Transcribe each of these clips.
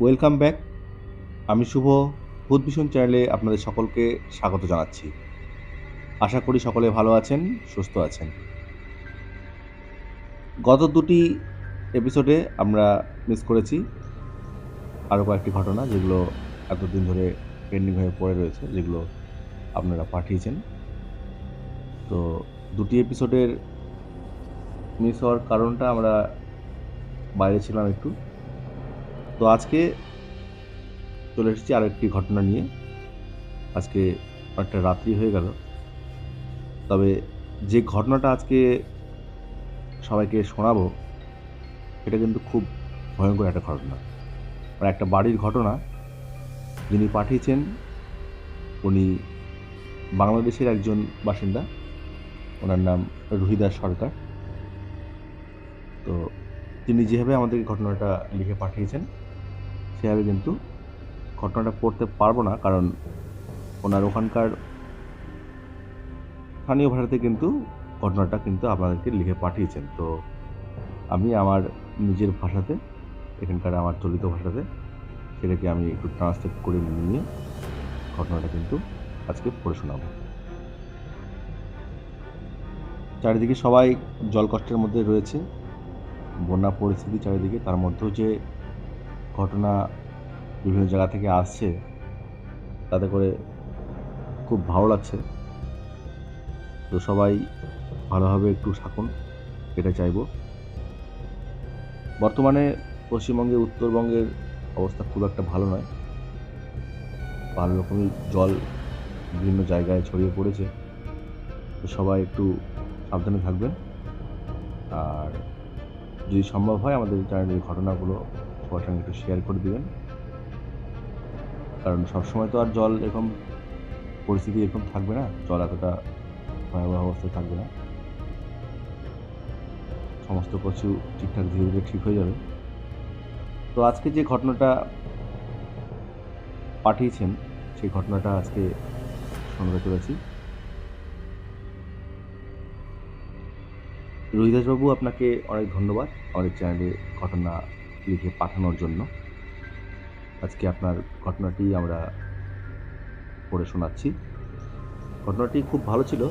Welcome back আমি শুভ, ভূত ভীষণ চ্যানেলে আপনাদের সকলকে স্বাগত জানাচ্ছি। আশা করি সকলে ভালো আছেন, সুস্থ আছেন। গত দুটি এপিসোডে আমরা মিস করেছি। আরও কয়েকটি ঘটনা যেগুলো এতদিন ধরে পেন্ডিং হয়ে পড়ে রয়েছে, যেগুলো আপনারা পাঠিয়েছেন। তো দুটি এপিসোডের মিস হওয়ার কারণটা আমরা বাইরে ছিলাম একটু। তো আজকে চলে এসেছি আরও একটি ঘটনা নিয়ে। আজকে অনেকটা রাত্রি হয়ে গেল। তবে যে ঘটনাটা আজকে সবাইকে শোনাবো এটা কিন্তু খুব ভয়ঙ্কর একটা ঘটনা। মানে একটা বাড়ির ঘটনা যিনি পাঠিয়েছেন, উনি বাংলাদেশের একজন বাসিন্দা। ওনার নাম রুহিদাস সরকার। তো তিনি যেভাবে আমাদেরকে ঘটনাটা লিখে পাঠিয়েছেন সেভাবে কিন্তু ঘটনাটা পড়তে পারব না, কারণ ওনার ওখানকার স্থানীয় ভাষাতে কিন্তু ঘটনাটা কিন্তু আপনাদেরকে লিখে পাঠিয়েছেন। তো আমি আমার নিজের ভাষাতে, এখানকার আমার চলিত ভাষাতে, সেটাকে আমি একটু ট্রান্সলেট করে নিয়ে ঘটনাটা কিন্তু আজকে পড়ে শোনাবো। চারিদিকে সবাই জল কষ্টের মধ্যে রয়েছে, বন্যা পরিস্থিতি চারিদিকে, তার মধ্যেও যে ঘটনা বিভিন্ন জায়গা থেকে আসছে, তাতে করে খুব ভালো লাগছে। তো সবাই ভালোভাবে একটু থাকুন, এটা চাইব। বর্তমানে পশ্চিমবঙ্গে, উত্তরবঙ্গের অবস্থা খুব একটা ভালো নয়। ভালো রকমই জল বিভিন্ন জায়গায় ছড়িয়ে পড়েছে। তো সবাই একটু সাবধানে থাকবেন। আর যদি সম্ভব হয় আমাদের চ্যানেলের ঘটনাগুলো সবার একটু শেয়ার করে দিবেন। কারণ সবসময় তো আর জল এরকম পরিস্থিতি এরকম থাকবে না, জল এতটা ভয়াবহ অবস্থায় থাকবে না। সমস্ত কিছু ঠিকঠাক ধীরে ধীরে ঠিক হয়ে যাবে। তো আজকে যে ঘটনাটা পাঠিয়েছেন, সেই ঘটনাটা আজকে শোনাতে চলেছি রোহিদাসবাবু, আপনাকে অনেক ধন্যবাদ। আমাদের চ্যানেলে ঘটনা লিখে পাঠানোর জন্য। আজকে আপনার ঘটনাটি আমরা পড়ে শোনাচ্ছি। ঘটনাটি খুব ভালো ছিল।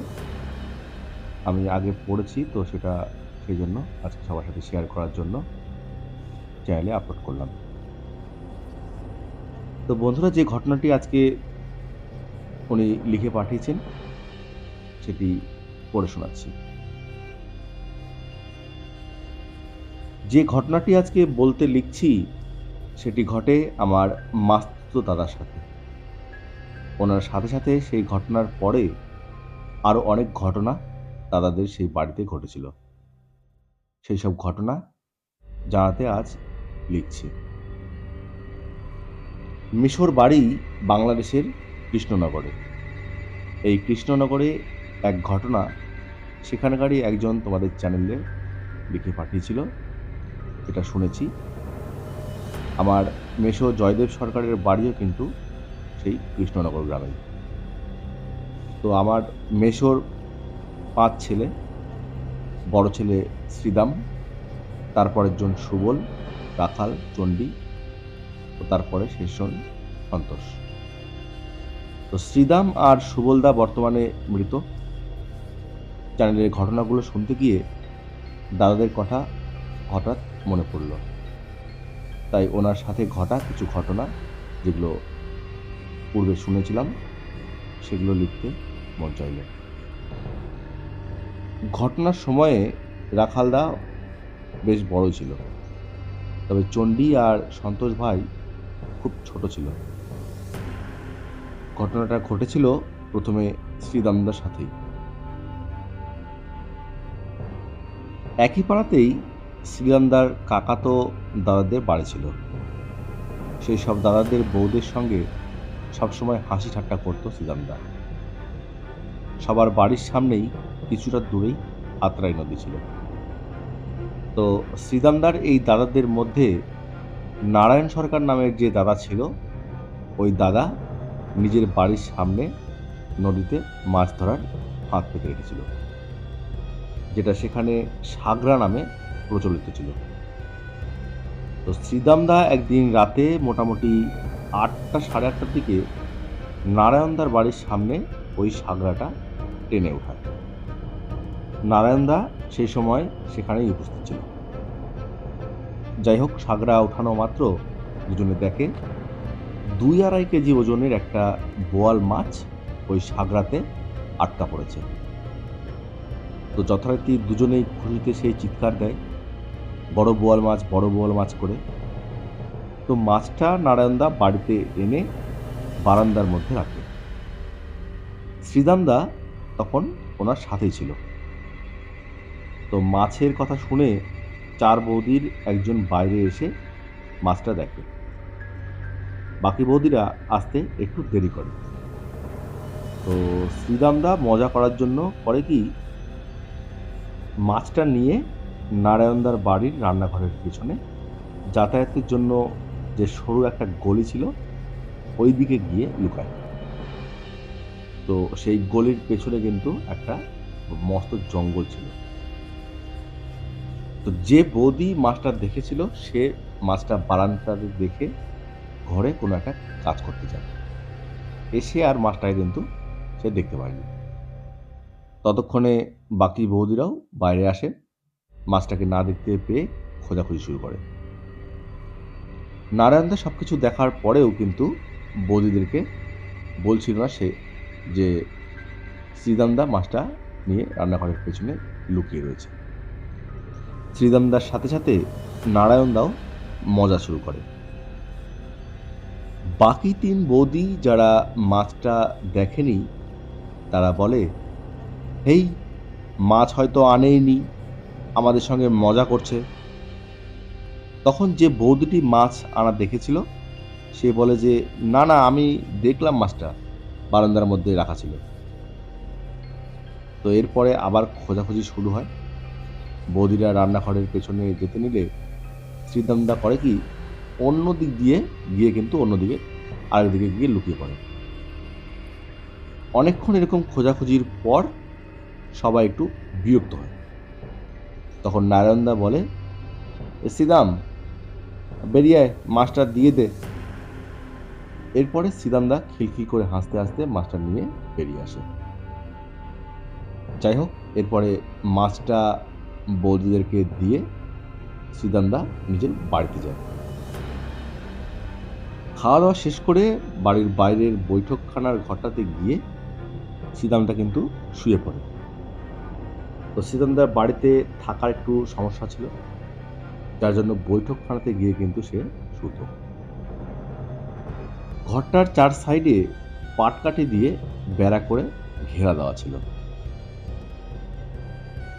আমি আগে পড়েছি, তো সেটা সেই জন্য আজকে সবার সাথে শেয়ার করার জন্য চ্যানেলে আপলোড করলাম। তো বন্ধুরা, যে ঘটনাটি আজকে উনি লিখে পাঠিয়েছেন, সেটি পড়ে শোনাচ্ছি। যে ঘটনাটি আজকে বলতে লিখছি, সেটি ঘটে আমার মাস্তুতো দাদার সাথে। ওনার সাথে সাথে সেই ঘটনার পরে আরও অনেক ঘটনা দাদাদের সেই বাড়িতে ঘটেছিল। সেই সব ঘটনা জানাতে আজ লিখছি। মিশর বাড়ি বাংলাদেশের কৃষ্ণনগরে। এই কৃষ্ণনগরে এক ঘটনা, সেখানকারই একজন তোমাদের চ্যানেলে লিখে পাঠিয়েছিল। এটা শুনেছি। আমার মেশো জয়দেব সরকারের বাড়িও কিন্তু সেই কৃষ্ণনগর গ্রামে তো আমার মেশোর পাঁচ ছেলে, বড় ছেলে শ্রীদাম, তারপরের জন সুবল, রাখাল, চণ্ডী, ও তারপরে শেষজন সন্তোষ। তো শ্রীদাম আর সুবলদা বর্তমানে মৃত। চ্যানেলের ঘটনাগুলো শুনতে গিয়ে দাদাদের কথা হঠাৎ মনে পড়ল। তাই ওনার সাথে ঘটা কিছু ঘটনা যেগুলো পূর্বে শুনেছিলাম, সেগুলো লিখতে মন চাইল। ঘটনার সময়ে রাখালদা বেশ বড় ছিল। তবে চণ্ডী আর সন্তোষ ভাই খুব ছোট ছিল। ঘটনাটা ঘটেছিল প্রথমে শ্রীদামদার সাথেই। একই পাড়াতেই শ্রীরামদার কাকাতো দাদাদের বাড়ি ছিল। সেই সব দাদাদের বউদের সঙ্গে সবসময় হাসি ঠাট্টা করতো শ্রীরামদা সবার বাড়ির সামনেই কিছুটা দূরেই আত্রাই নদী ছিল। তো শ্রীদামদার এই দাদাদের মধ্যে নারায়ণ সরকার নামের যে দাদা ছিল, ওই দাদা নিজের বাড়ির সামনে নদীতে মাছ ধরার ফাঁক পেতে রেখেছিল, যেটা সেখানে সাগরা নামে প্রচলিত ছিল। তো শ্রীদামদা একদিন রাতে মোটামুটি আটটা, সাড়ে আটটার দিকে নারায়ণদার বাড়ির সামনে ওই সাগরাটা টেনে ওঠায়। নারায়ণদা সেই সময় সেখানেই উপস্থিত ছিল। যাই হোক, সাগরা ওঠানো মাত্র দুজনে দেখে দুই আড়াই কেজি ওজনের একটা বোয়াল মাছ ওই সাগরাতে আটকা পড়েছে। তো যথারীতি দুজনেই খুশিতে সেই চিৎকার দেয়। বড় বোয়াল মাছ, বড় বোয়াল মাছ করে। তো মাছটা নারায়ণদা বাড়িতে এনে বারান্দার মধ্যে রাখে। শ্রীদামদা তখন ওনার সাথেই ছিল। তো মাছের কথা শুনে চার বৌদির একজন বাইরে এসে মাছটা দেখে। বাকি বৌদিরা আসতে একটু দেরি করে। তো শ্রীদামদা মজা করার জন্য করে কি, মাছটা নিয়ে নারায়ণদার বাড়ির রান্নাঘরের পিছনে। যাতায়াতের জন্য যে সরু একটা গলি ছিল ওই দিকে গিয়ে লুকায়। তো সেই গলির পেছনে কিন্তু একটা মস্ত জঙ্গল ছিল। তো যে বৌদি মাছটা দেখেছিল, সে মাছটা বারান্দাতে দেখে ঘরে কোনো একটা কাজ করতে যায় এসে আর মাছটাকে কিন্তু সে দেখতে পায়নি। ততক্ষণে বাকি বৌদিরাও বাইরে আসে। মাছটাকে না দেখতে পেয়ে খোঁজাখুঁজি শুরু করে। নারায়ণদা সব কিছু দেখার পরেও কিন্তু বৌদিদেরকে বলছিল না সে যে শ্রীদামদা মাছটা নিয়ে রান্নাঘরের পেছনে লুকিয়ে রয়েছে। শ্রীদামদার সাথে সাথে নারায়ণদাও মজা শুরু করে। বাকি তিন বৌদি যারা মাছটা দেখেনি, তারা বলে, হেই, মাছ হয়তো আনেইনি। আমাদের সঙ্গে মজা করছে। তখন যে বৌদিটি মাছ আনা দেখেছিল, সে বলে যে, না না, আমি দেখলাম মাছটা বারান্দার মধ্যে রাখা ছিল। তো এরপরে আবার খোঁজাখুঁজি শুরু হয়। বৌদিরা রান্নাঘরের পেছনে যেতে নিলে শ্রীদামদা করে কি, অন্য দিক দিয়ে গিয়ে কিন্তু অন্যদিকে আরেক দিকে গিয়ে লুকিয়ে পড়ে। অনেকক্ষণ এরকম খোঁজাখুঁজির পর সবাই একটু বিরক্ত হয়। তখন নারায়ণদা বলে সিদাম, বেরিয়ে মাছটা দিয়ে দে। এরপরে শ্রীদামদা খিলখিল করে হাসতে হাসতে মাছটা নিয়ে বেরিয়ে আসে। যাই হোক, এরপরে মাছটা বৌদিদেরকে দিয়ে শ্রীদামদা নিজের বাড়িতে যায়। খাওয়া দাওয়া শেষ করে বাড়ির বাইরের বৈঠকখানার ঘরটাতে গিয়ে সিদামটা কিন্তু শুয়ে পড়ে। তো শ্রীদামদার বাড়িতে থাকার একটু সমস্যা ছিল। যার জন্য বৈঠকখানাতে গিয়ে কিন্তু সে শুত ঘরটার চার সাইডে পাটকাঠি দিয়ে বেড়া করে ঘেরা দেওয়া ছিল।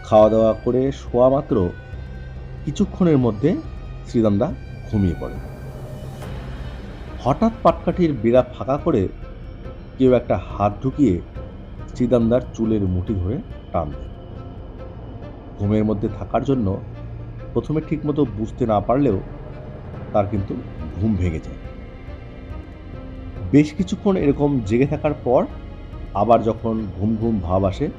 খাওয়া দাওয়া করে শোয়া মাত্র কিছুক্ষণের মধ্যে শ্রীদামদা ঘুমিয়ে পড়ে। হঠাৎ পাটকাঠির বেড়া ফাঁকা করে কেউ একটা হাত ঢুকিয়ে শ্রীদামদার চুলের মুঠি ধরে টান দেয় ঘুমের মধ্যে থাকার জন্য প্রথমে ঠিকমতো বুঝতে না পারলেও তার কিন্তু ঘুম ভেঙে যায়। বেশ কিছুক্ষণ এরকম জেগে থাকার পর আবার যখন ঘুম ঘুম ভাব আসে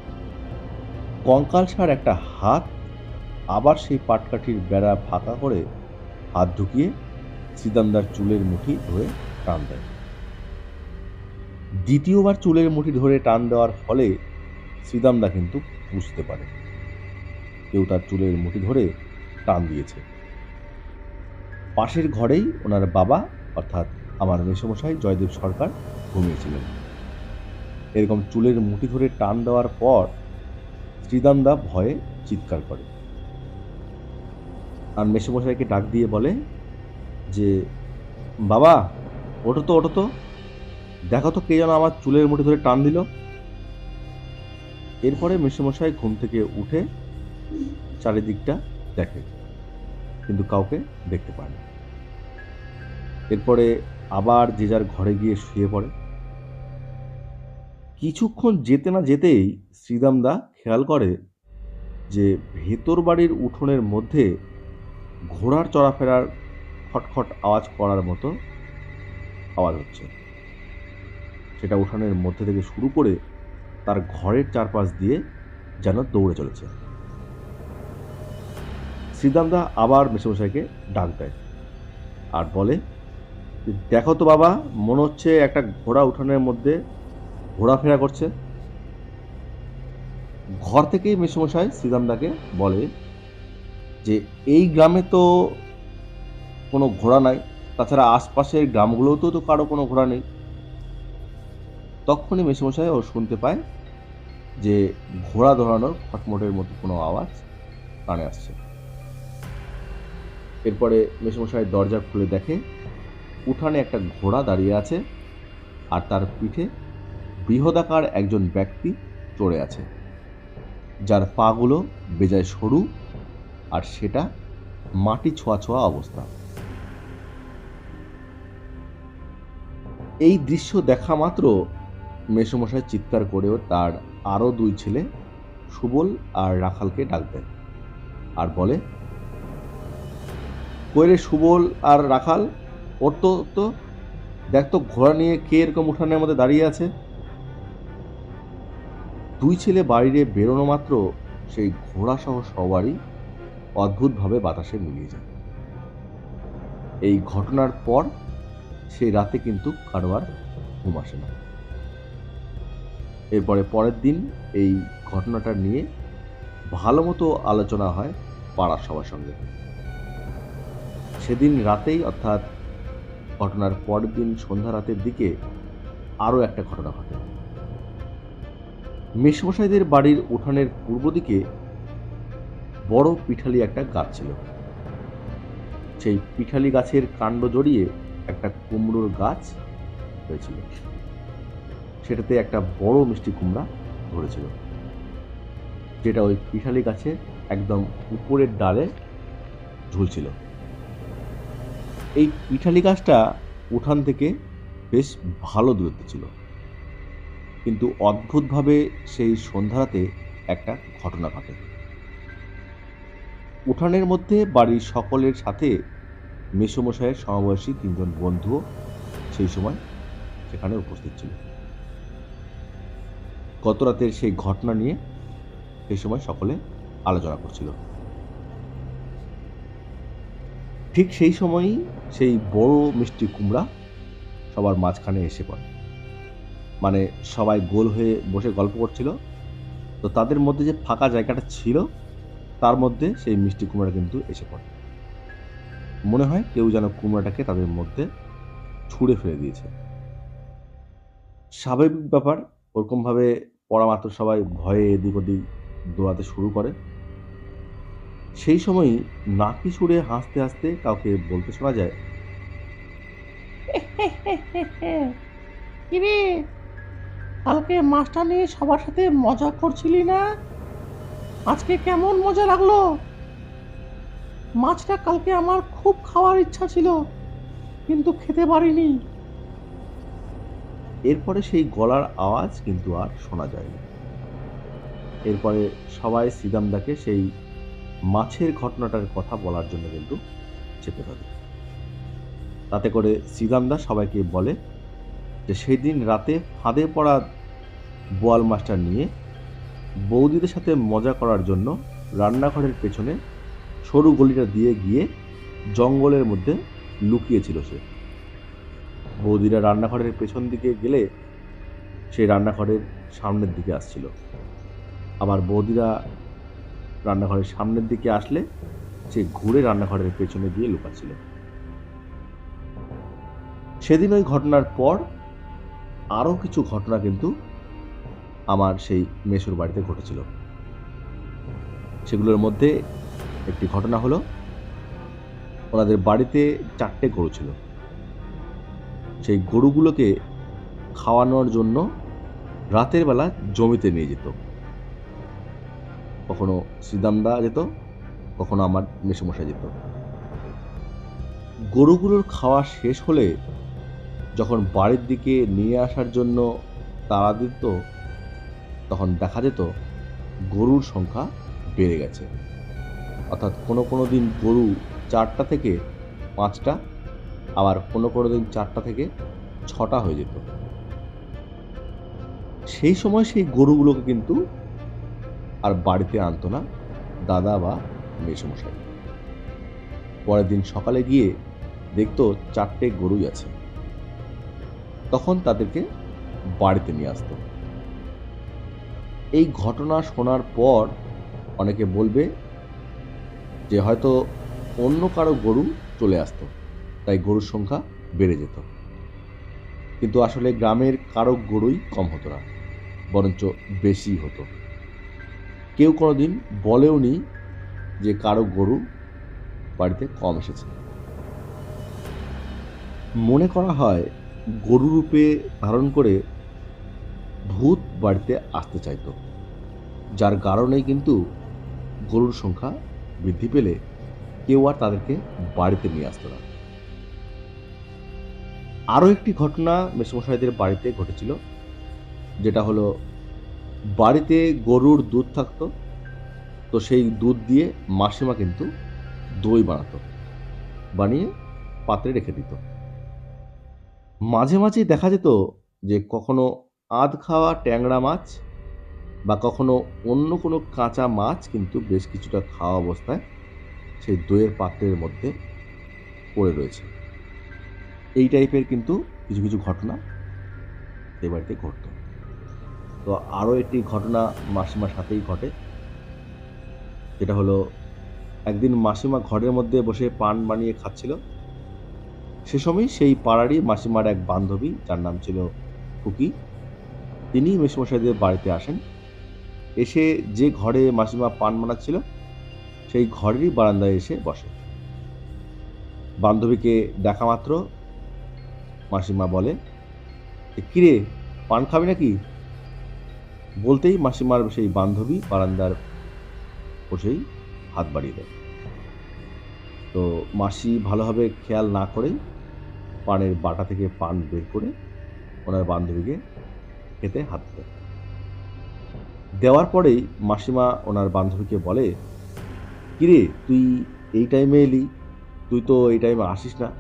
কঙ্কালসার একটা হাত আবার সেই পাটকাঠির বেড়া ফাঁকা করে হাত ঢুকিয়ে শ্রীদামদার চুলের মুঠি ধরে টান দেয়। দ্বিতীয়বার চুলের মুঠি ধরে টান দেওয়ার ফলে শ্রীদামদা কিন্তু বুঝতে পারে। কেউ তার চুলের মুঠি ধরে টান দিয়েছে। পাশের ঘরেই ওনার বাবা, অর্থাৎ আমার মেসমশাই জয়দেব সরকার, ঘুমিয়েছিলেন। এরকম চুলের মুঠি ধরে টান দেওয়ার পর শ্রীদামদা ভয়ে চিৎকার করে। আর মেসমশাইকে ডাক দিয়ে বলে যে, বাবা, ওঠো তো ওঠো তো। দেখো তো কে যেন আমার চুলের মুঠি ধরে টান দিল। এরপরে মেসমশাই ঘুম থেকে উঠে চারিদিকটা দেখে, কিন্তু কাউকে দেখতে পায় না। এরপরে আবার যে যার ঘরে গিয়ে শুয়ে পড়ে। কিছুক্ষণ যেতে না যেতেই শ্রীদামদা খেয়াল করে যে ভেতর বাড়ির উঠোনের মধ্যে ঘোড়ার চলাফেরার খটখট আওয়াজ করার মতো আওয়াজ হচ্ছে। সেটা উঠানের মধ্যে থেকে শুরু করে তার ঘরের চারপাশ দিয়ে যেন দৌড়ে চলেছে। শ্রীদামদা আবার মেসমশাইকে ডাক দেয় আর বলে, দেখো তো বাবা, মনে হচ্ছে একটা ঘোড়া উঠানের মধ্যে ঘোরাফেরা করছে। ঘর থেকেই মেসমশাই শ্রীরামদাকে বলে যে, এই গ্রামে তো কোনো ঘোড়া নাই, তাছাড়া আশপাশের গ্রামগুলোতেও তো কারও কোনো ঘোড়া নেই। তখনই মেসমশাই ও শুনতে পায় যে, ঘোড়া ধরানোর খটমটের মতো কোনো আওয়াজ কানে আসছে। এরপরে মেসমশাই দরজা খুলে দেখে উঠানে একটা ঘোড়া দাঁড়িয়ে আছে আর তার পিঠে বৃহদাকার একজন ব্যক্তি চড়ে আছে, যার পাগুলো বেজায় সরু আর সেটা মাটি ছোঁয়া ছোঁয়া অবস্থা। এই দৃশ্য দেখা মাত্র মেসমশাই চিৎকার করেও তার আরও দুই ছেলে সুবল আর রাখালকে ডাক দেয় আর বলে কইরে সুবল আর রাখাল ওর তো তো দেখ তো ঘোড়া নিয়ে কে এরকম উঠানের মধ্যে দাঁড়িয়ে আছে? দুই ছেলে বাড়িরে বেরোনো মাত্র সেই ঘোড়া সহ সবারই অদ্ভুতভাবে বাতাসে মিলিয়ে যায়। এই ঘটনার পর সেই রাতে কিন্তু কারও আর ঘুম আসে না। এরপরে পরের দিন এই ঘটনাটা নিয়ে ভালো মতো আলোচনা হয় পাড়ার সবার সঙ্গে। সেদিন রাতেই অর্থাৎ ঘটনার পরের দিন সন্ধ্যা রাতের দিকে আরও একটা ঘটনা ঘটে। মেসমশাইদের বাড়ির উঠানের পূর্ব দিকে বড় পিঠালি একটা গাছ ছিল। সেই পিঠালি গাছের কাণ্ড জড়িয়ে একটা কুমড়োর গাছ হয়েছিল। সেটাতে একটা বড় মিষ্টি কুমড়া ধরেছিল। যেটা ওই পিঠালি গাছের একদম উপরের ডালে ঝুলছিল। এই পিঠালি গাছটা উঠান থেকে বেশ ভালো দূরত্বে ছিল। কিন্তু অদ্ভুতভাবে সেই সন্ধ্যারাতে একটা ঘটনা ঘটে। উঠানের মধ্যে বাড়ির সকলের সাথে মেসমশাইয়ের সমবয়সী তিনজন বন্ধুও সেই সময় সেখানে উপস্থিত ছিল। গত রাতের সেই ঘটনা নিয়ে সেই সময় সকলে আলোচনা করছিল। ঠিক সেই সময়ই সেই বড় মিষ্টি কুমড়া সবার মাঝখানে এসে পড়ে। মানে সবাই গোল হয়ে বসে গল্প করছিল। তো তাদের মধ্যে যে ফাঁকা জায়গাটা ছিল, তার মধ্যে সেই মিষ্টি কুমড়া কিন্তু এসে পড়ে। মনে হয় কেউ যেন কুমড়াটাকে তাদের মধ্যে ছুঁড়ে ফেলে দিয়েছে। স্বাভাবিক ব্যাপার, ওরকমভাবে পড়া মাত্র সবাই ভয়ে এদিক ওদিক দৌড়াতে শুরু করে। সেই সময়ই নাকি সুরে হাসতে হাসতে কাউকে বলতে শোনা যায়। কিরে? কালকে মাছটা নিয়ে সবার সাথে মজা করছিলি না? আজকে কেমন মজা লাগল? মাছটা কালকে আমার খুব খাওয়ার ইচ্ছা ছিল কিন্তু খেতে পারিনি। এরপরে সেই গলার আওয়াজ কিন্তু আর শোনা যায়নি। এরপরে সবাই সিদামদাকে সেই মাছের ঘটনাটার কথা বলার জন্য কিন্তু চেপে ধরে। তাতে করে সিদামদা সবাইকে বলে যে সেই দিন রাতে ফাঁদে পড়া বোয়াল মাছটা নিয়ে বৌদিদের সাথে মজা করার জন্য রান্নাঘরের পেছনে সরু গলিটা দিয়ে গিয়ে জঙ্গলের মধ্যে লুকিয়েছিল সে। বৌদিরা রান্নাঘরের পেছন দিকে গেলে সেই রান্নাঘরের সামনের দিকে আসছিল। আবার বৌদিরা রান্নাঘরের সামনের দিকে আসলে সে ঘুরে রান্নাঘরের পেছনে গিয়ে লুকাচ্ছিল। সেদিন ওই ঘটনার পর আরও কিছু ঘটনা কিন্তু আমার সেই মেসুর বাড়িতে ঘটেছিল। সেগুলোর মধ্যে একটি ঘটনা হলো, ওনাদের বাড়িতে চারটে গরু ছিল। সেই গরুগুলোকে খাওয়ানোর জন্য রাতের বেলা জমিতে নিয়ে যেত। কখনো শ্রীদামদা যেত, কখনো আমার মেসোমশাই যেত। গরুগুলোর খাওয়া শেষ হলে যখন বাড়ির দিকে নিয়ে আসার জন্য তাড়া দিত, তখন দেখা যেত গরুর সংখ্যা বেড়ে গেছে। অর্থাৎ কোনো কোনো দিন গরু চারটা থেকে পাঁচটা, আবার কোনো কোনো দিন চারটা থেকে ছটা হয়ে যেত। সেই সময় সেই গরুগুলোকে কিন্তু আর বাড়িতে আনতো না দাদা বা মেসমশাই। পরের দিন সকালে গিয়ে দেখতো চারটে গরুই আছে। তখন তাদেরকে বাড়িতে নিয়ে আসতো। এই ঘটনা শোনার পর অনেকে বলবে যে হয়তো অন্য কারও গরু চলে আসতো, তাই গরুর সংখ্যা বেড়ে যেত। কিন্তু আসলে গ্রামের কারও গরুই কম হতো না, বরঞ্চ বেশি হতো। কেউ কোনোদিন বলেও নি যে কারও গরু বাড়িতে কম এসেছে। মনে করা হয় গরু রূপে ধারণ করে ভূত বাড়িতে আসতে চাইতো, যার কারণেই কিন্তু গরুর সংখ্যা বৃদ্ধি পেলে কেউ আর তাদেরকে বাড়িতে নিয়ে আসতো না। আরও একটি ঘটনা মেসমশাইদের বাড়িতে ঘটেছিল, যেটা হলো বাড়িতে গরুর দুধ থাকতো, তো সেই দুধ দিয়ে মাসিমা কিন্তু দই বানাতো, বানিয়ে পাত্রে রেখে দিত। মাঝে মাঝে দেখা যেত যে কখনো আধ খাওয়া ট্যাংরা মাছ বা কখনো অন্য কোনো কাঁচা মাছ কিন্তু বেশ কিছুটা খাওয়া অবস্থায় সেই দইয়ের পাত্রের মধ্যে পড়ে রয়েছে। এই টাইপের কিন্তু কিছু কিছু ঘটনা এই বাড়িতে ঘটতো। তো আরও একটি ঘটনা মাসিমার সাথেই ঘটে। যেটা হলো একদিন মাসিমা ঘরের মধ্যে বসে পান বানিয়ে খাচ্ছিল। সে সময় সেই পাড়ারই মাসিমার এক বান্ধবী যার নাম ছিল খুকি তিনি মেসমশাইদের বাড়িতে আসেন। এসে যে ঘরে মাসিমা পান বানাচ্ছিল সেই ঘরেরই বারান্দায় এসে বসে। বান্ধবীকে দেখা মাত্র মাসিমা বলে "এ, কিরে পান খাবি নাকি? বলতেই মাসিমার সেই বান্ধবী বারান্দার বসেই হাত বাড়িয়ে দেয়। তো মাসি ভালোভাবে খেয়াল না করেই পানের বাটা থেকে পান বের করে ওনার বান্ধবীকে খেতে হাত দেয়। দেওয়ার পরেই মাসিমা ওনার বান্ধবীকে বলে, কিরে, তুই এই টাইমে এলি? তুই তো এই টাইমে আসিস না।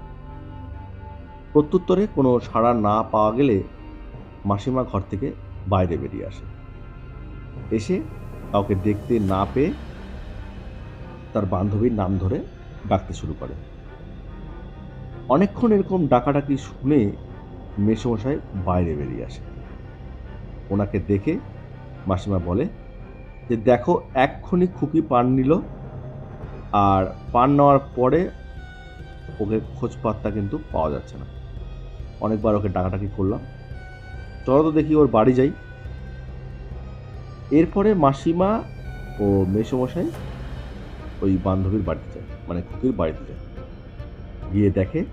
প্রত্যুত্তরে কোনো সাড়া না পাওয়া গেলে মাসিমা ঘর থেকে বাইরে বেরিয়ে আসে। এসে কাউকে দেখতে না পেয়ে তার বান্ধবীর নাম ধরে ডাকতে শুরু করে। অনেকক্ষণ এরকম ডাকাডাকি শুনে মেসমশাই বাইরে বেরিয়ে আসে। ওনাকে দেখে মাসিমা বলে যে, দেখো, এক্ষুনি খুকি পান নিল আর পান নেওয়ার পরে ওকে খোঁজ পাত্তা কিন্তু পাওয়া যাচ্ছে না। অনেকবার ওকে ডাকাডাকি করলাম। চলো তো দেখি ওর বাড়ি যাই। এরপরে মাসিমা ও মেসমশাই ওই বান্ধবীর বাড়িতে যায় মানে খুকির বাড়িতে যায়। গিয়ে দেখে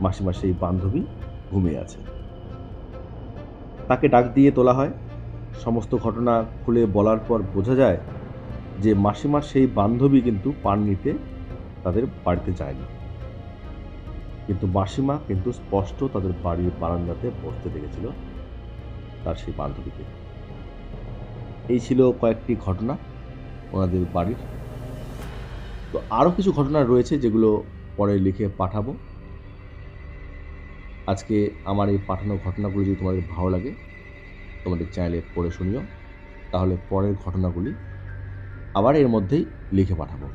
মাসিমা সেই বান্ধবী ঘুমিয়ে আছে। তাকে ডাক দিয়ে তোলা হয়। সমস্ত ঘটনা খুলে বলার পর বোঝা যায় যে মাসিমার সেই বান্ধবী কিন্তু পান নিতে তাদের বাড়িতে যায়নি। কিন্তু মাসিমা কিন্তু স্পষ্ট তাদের বাড়ির বারান্দাতে বসতে দেখেছিল তার সেই বান্ধবীকে। এই ছিল কয়েকটি ঘটনা ওনাদের বাড়ির। তো আরও কিছু ঘটনা রয়েছে যেগুলো পরে লিখে পাঠাবো। আজকে আমার এই পাঠানো ঘটনাগুলো যদি তোমাদের ভালো লাগে, তোমাদের চ্যানেলে পড়ে শুনিও। তাহলে পরের ঘটনাগুলি আবার এর মধ্যেই লিখে পাঠাবো।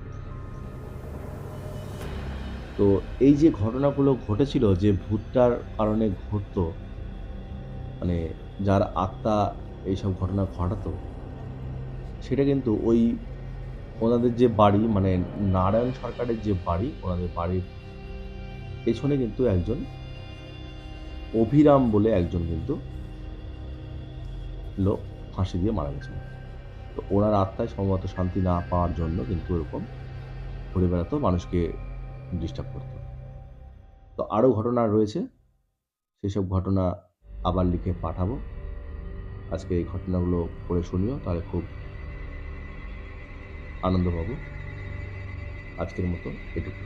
তো এই যে ঘটনাগুলো ঘটেছিল, যে ভূতটার কারণে ঘটতো মানে যার আত্মা এইসব ঘটনা ঘটাতো সেটা কিন্তু ওই ওনাদের যে বাড়ি মানে নারায়ণ সরকারের যে বাড়ি, ওনাদের বাড়ির পেছনে কিন্তু একজন অভিরাম বলে একজন কিন্তু লোক ফাঁসি দিয়ে মারা গেছিল তো ওনার আত্মায় সম্ভবত শান্তি না পাওয়ার জন্য কিন্তু এরকম ঘুরে বেড়াতো মানুষকে ডিস্টার্ব করতো। তো আরও ঘটনা রয়েছে, সেসব ঘটনা আবার লিখে পাঠাবো। আজকে এই ঘটনাগুলো পড়ে শুনিও, তাহলে খুব আনন্দ পাবো আজকের মতো এটুকু।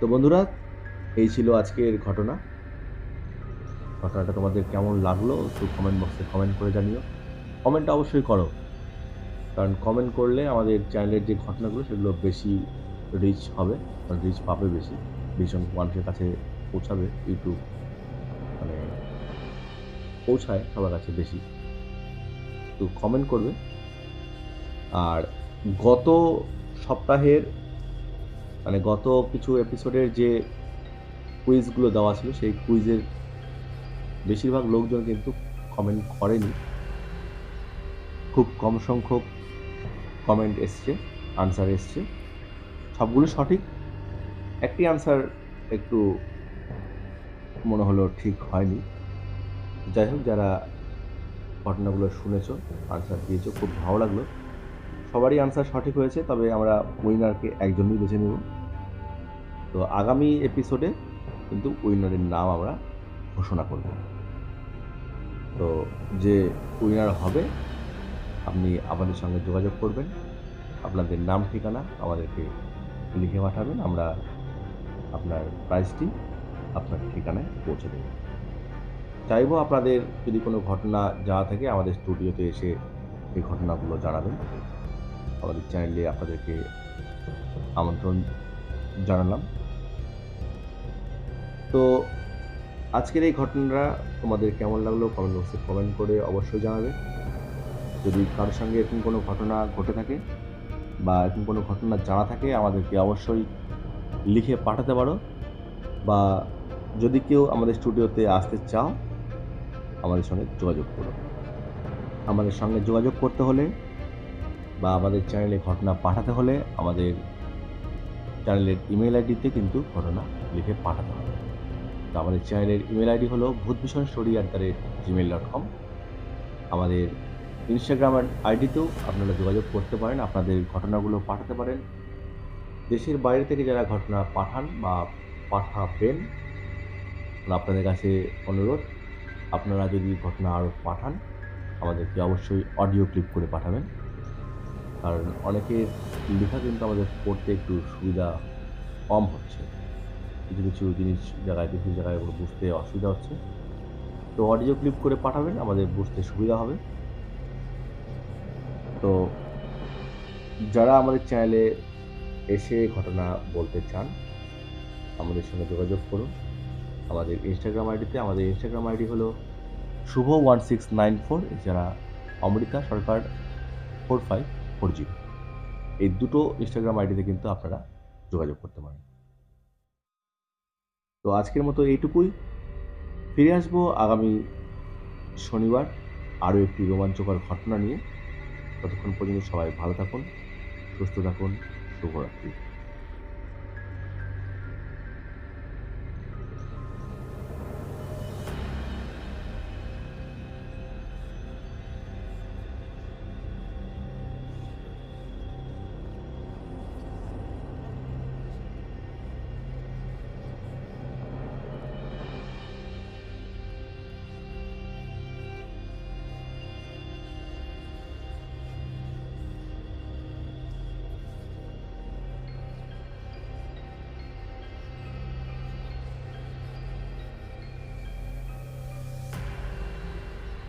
তো বন্ধুরা, এই ছিল আজকের ঘটনা। ঘটনাটা তোমাদের কেমন লাগল একটু কমেন্ট বক্সে কমেন্ট করে জানিও। কমেন্টটা অবশ্যই করো। কারণ কমেন্ট করলে আমাদের চ্যানেলের যে ঘটনাগুলো সেগুলো বেশি রিচ হবে রিচ পাবে বেশি। ভীষণ মানুষের কাছে পৌঁছাবে ইউটিউব মানে পৌঁছায় সবার কাছে বেশি। তো কমেন্ট করবে। আর গত সপ্তাহের মানে গত কিছু এপিসোডের যে কুইজগুলো দেওয়া ছিল, সেই কুইজের বেশিরভাগ লোকজন কিন্তু কমেন্ট করেনি। খুব কম সংখ্যক কমেন্ট এসছে আনসার এসছে। সবগুলো সঠিক। একটি আনসার একটু মনে হলো ঠিক হয়নি। যাই হোক, যারা ঘটনাগুলো শুনেছো আনসার দিয়েছ, খুব ভালো লাগল। সবারই আনসার সঠিক হয়েছে, তবে আমরা উইনারকে একজনই বেছে নেব। তো আগামী এপিসোডে কিন্তু উইনারের নাম আমরা ঘোষণা করব। তো যে উইনার হবে, আপনি আমাদের সঙ্গে যোগাযোগ করবেন। আপনাদের নাম, ঠিকানা আমাদেরকে লিখে পাঠাবেন। আমরা আপনার প্রাইসটি আপনার ঠিকানায় পৌঁছে দেব। চাইব আপনাদের যদি কোনো ঘটনা যাওয়া থাকে, আমাদের স্টুডিওতে এসে এই ঘটনাগুলো জানাবেন। আমাদের চ্যানেলে আপনাদেরকে আমন্ত্রণ জানালাম। তো আজকের এই ঘটনাটা তোমাদের কেমন লাগল কমেন্ট বক্সে কমেন্ট করে অবশ্যই জানাবে। যদি কারোর সঙ্গে এরকম কোনো ঘটনা ঘটে থাকে বা এরকম কোনো ঘটনা জানা থাকে, আমাদেরকে অবশ্যই লিখে পাঠাতে পারো। বা যদি কেউ আমাদের স্টুডিওতে আসতে চাও, আমাদের সঙ্গে যোগাযোগ করো। আমাদের সঙ্গে যোগাযোগ করতে হলে বা আমাদের চ্যানেলে ঘটনা পাঠাতে হলে আমাদের চ্যানেলের ইমেল আইডিতে কিন্তু ঘটনা লিখে পাঠাতে হবে। তো আমাদের চ্যানেলের ইমেল আইডি হলো Bhutbhushan story at the rate Gmail dot com আমাদের ইনস্টাগ্রাম আইডিতেও আপনারা যোগাযোগ করতে পারেন, আপনাদের ঘটনাগুলো পাঠাতে পারেন। দেশের বাইরে থেকে যারা ঘটনা পাঠান বা পাঠাবেন আপনাদের কাছে অনুরোধ, আপনারা যদি ঘটনা আরও পাঠান, আমাদেরকে অবশ্যই অডিও ক্লিপ করে পাঠাবেন। কারণ অনেকের লেখা কিন্তু আমাদের পড়তে একটু সুবিধা কম হচ্ছে। কিছু কিছু জিনিস জায়গায়, কিছু জায়গায় বুঝতে অসুবিধা হচ্ছে। তো অডিও ক্লিপ করে পাঠাবেন, আমাদের বুঝতে সুবিধা হবে। তো যারা আমাদের চ্যানেলে এসে ঘটনা বলতে চান, আমাদের সঙ্গে যোগাযোগ করুন। আমাদের ইনস্টাগ্রাম আইডিতে, আমাদের ইনস্টাগ্রাম আইডি হলো Shubho one six nine four এছাড়া Amrita Sarkar four five four এই দুটো ইনস্টাগ্রাম আইডিতে কিন্তু আপনারা যোগাযোগ করতে পারেন। তো আজকের মতো এইটুকুই। ফিরে আসব আগামী শনিবার আরও একটি রোমাঞ্চকর ঘটনা নিয়ে। ততক্ষণ পর্যন্ত সবাই ভালো থাকুন, সুস্থ থাকুন, শুভরাত্রি।